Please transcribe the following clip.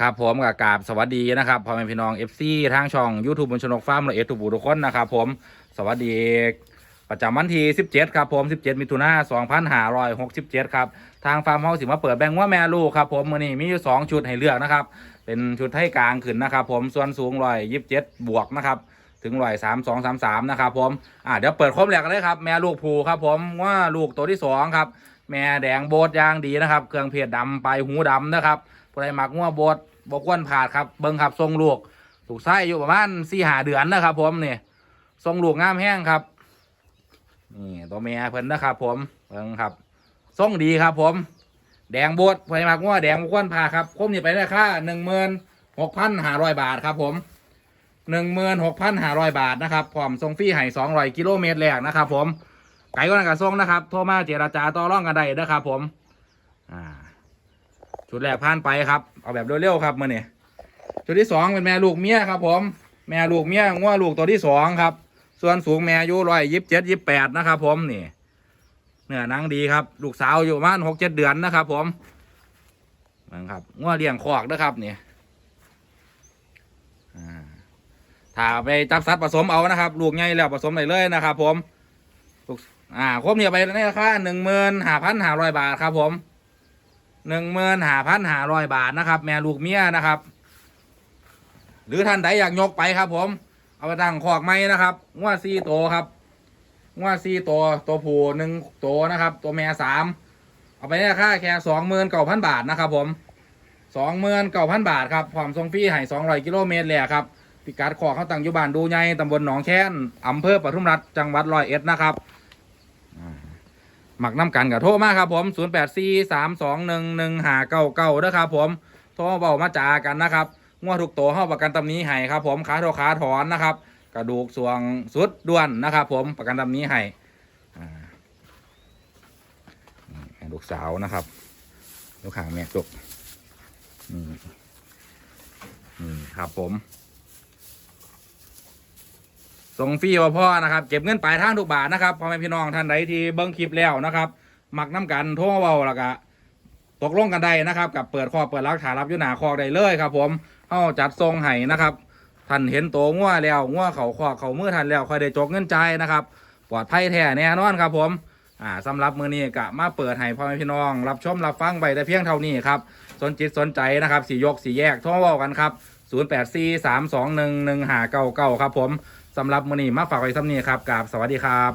ครับผมกับกาบสวัสดีนะครับพ่อแม่พี่น้อง FC ทางช่อง YouTube บนชนกฟาร์มละเอียดทุกผู้ทุกคนนะครับผมสวัสดีประจำวันที่ 17 ครับผม 17 มิถุนายน2567 ครับ ทางฟาร์มเฮาสิมาเปิดแบ่งว่าแม่ลูกครับผมมื้อนี้มีอยู่ 2 ชุดให้เลือกนะครับ เป็นชุดให้กลางขึ้นนะครับผมส่วนสูงร้อยยี่สิบเจ็ดบวกนะครับ ถึงร้อยสามสองสามสามนะครับผม อ่าเดี๋ยวเปิดครบแหลกกันเลยครับ แม่ลูกภูครับผมว่าลูกตัวที่สองครับ แม่แดงโบดยางดีนะครับ เครื่องเพชรดำปลายหูดำนะครับ ผู้ใดมักงัวโบดบกวนผ่าดครับเบิ้งครับทรงลูกถูกไส้อยู่ประมาณสี่หาเดือนนะครับ ผมนี่ทรงลูกงามแห้งครับนี่ตัวแม่เพิ่นนะครับ ผมเบิ้งครับทรงดีครับ ผม แดงโบดผู้ใดมักงัวแดงบกวนผ่าดครับคมนี่ไปได้ค่าหนึ่งหมื่นหกพันห้าร้อยบาทครับ ผมหนึ่งหมื่นหกพันห้าร้อยบาทนะครับพร้อมส่งฟรีให้สองร้อยกิโลเมตรแรกนะครับ ผมไก่ก็นักกระส่งนะครับ โทรมาเจราจาต่อร่องกันได้นะครับผม ชุดแรกผ่านไปครับ เอาแบบเร็วๆครับมื่อนี้ชุดที่สองเป็นแม่ลูกเมียครับ ผม แม่ลูกเมียงัวลูกตัวที่สองครับ ส่วนสูงแม่อายุร้อยยิบเจ็ดยิบแปดนะครับ ผมนี่เนื้อหนังดีครับ ลูกสาวอยู่ประมาณหกเจ็ดเดือนนะครับ ผมนะครับงัวเลี้ยงคอกนะครับนี่อ่าถ้าไปจับสัตว์ผสมเอานะครับ ลูกใหญ่แล้วผสมได้เลยนะครับ ผมอ่าครบเนี่ยไปในราคาหนึ่งหมื่นห้าพันห้าร้อยบาทครับผม หนึ่งหมื่นห้าพันห้าร้อยบาทนะครับ แม่ลูกเมียนะครับ หรือท่านใดอยากยกไปครับ ผม เอาไปตั้งคอกไม้นะครับงวดซีโตวครับงวดซีตัวตัวผู้หนึ่งตัวนะครับ ตัวแม่สามเอาไปในราคาแค่สองหมื่นเก้าพันบาทนะครับ ผมสองหมื่นเก้าพันบาทครับพร้อมส่งฟรีให้สองร้อยกิโลเมตรเลยครับพิกัดขอเขาตั้งอยู่บ้านดูใหญ่ตำบลหนองแค้นอำเภอปทุมรัฐจังหวัดร้อยเอ็ดนะครับ หมักน้ำกันกับโทรมาครับผม0 8 4 3 2 1 1 5 9 9นะครับผม โทรมาเบามาจากันนะครับงวดทุกตัวเข้าประกันตำนี้ให้ครับผมขาโทขาถอนนะครับ กระดูกสวงสุดด้วนนะครับผมประกันตำนี้ให้ลูกสาวนะครับลูกขางแม่จุกนี่นี่ครับผม ส่งฟรีว่าพ่อนะครับ เก็บเงินปลายทางทุกบาทนะครับพ่อแม่พี่น้องท่านใดที่เบิ้งคลิปแล้วนะครับมักน้ำกันโทรมาเบาแล้วก็ตกลงกันได้นะครับ กับเปิดคอเปิดรักฐานรับยุนาคอกได้เลยครับ ผมเอาจัดทรงให้นะครับท่านเห็นตัวงัวแล้วงัวเขาคอเขามือท่านแล้วคอยได้จกเงินใจนะครับปลอดภัยแท้แน่นอนครับ ผมอ่าสำหรับมือนี้กะมาเปิดให้พ่อแม่พี่น้อง รับชมรับฟังไปแต่เพียงเท่านี้ครับสนจิตสนใจนะครับสียกสีแยกโทรมาเบากันครับ0843211599ครับผมสำหรับมือนี้มาฝากไว้ซ้ำนี้ครับกราบสวัสดีครับ